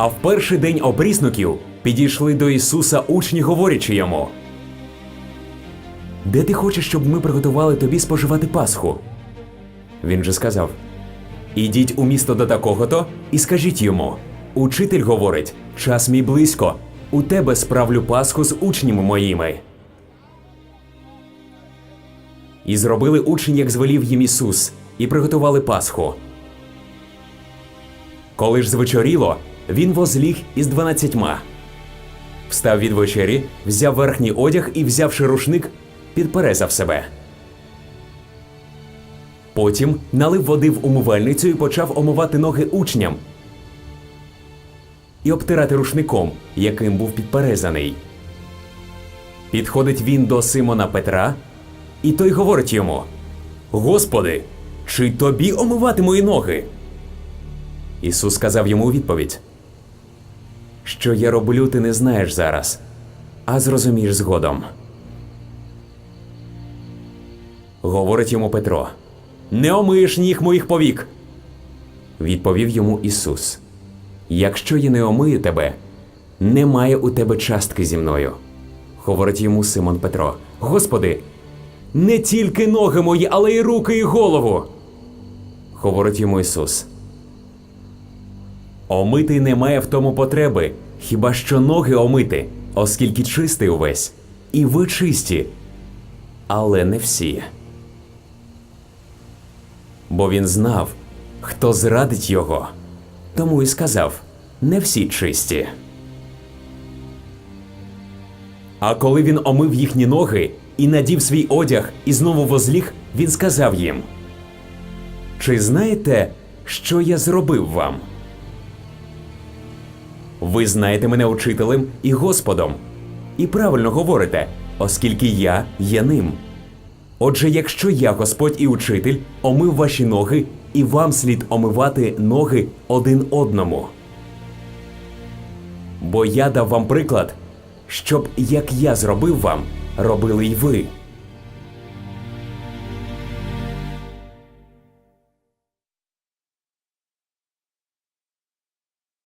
А в перший день обрізнуків підійшли до Ісуса учні, говорячи йому. Де ти хочеш, щоб ми приготували тобі споживати Пасху? Він же сказав: Ідіть у місто до такого-то і скажіть йому: Учитель говорить, час мій близько, у тебе справлю Пасху з учнями моїми. І зробили учні, як звелів їм Ісус, і приготували Пасху. Коли ж звечоріло, він возліг із дванадцятьма. Встав від вечері, взяв верхній одяг і, взявши рушник, підперезав себе. Потім налив води в умивальницю і почав омивати ноги учням і обтирати рушником, яким був підперезаний. Підходить він до Симона Петра, і той говорить йому: Господи, чи тобі омивати мої ноги? Ісус сказав йому у відповідь: Що я роблю, ти не знаєш зараз, а зрозумієш згодом. Говорить йому Петро: Не омиєш ніг моїх повік. Відповів йому Ісус: Якщо я не омию тебе, немає у тебе частки зі мною. Говорить йому Симон Петро: Господи, не тільки ноги мої, але й руки і голову. Говорить йому Ісус. Омити немає в тому потреби, хіба що ноги омити, оскільки чистий увесь, і ви чисті, але не всі. Бо він знав, хто зрадить його, тому і сказав: не всі чисті. А коли він омив їхні ноги і надів свій одяг і знову возліг, він сказав їм: Чи знаєте, що я зробив вам? Ви знаєте мене учителем і Господом, і правильно говорите, оскільки я є ним. Отже, якщо я, Господь і учитель, омив ваші ноги, і вам слід омивати ноги один одному. Бо я дав вам приклад, щоб як я зробив вам, робили й ви.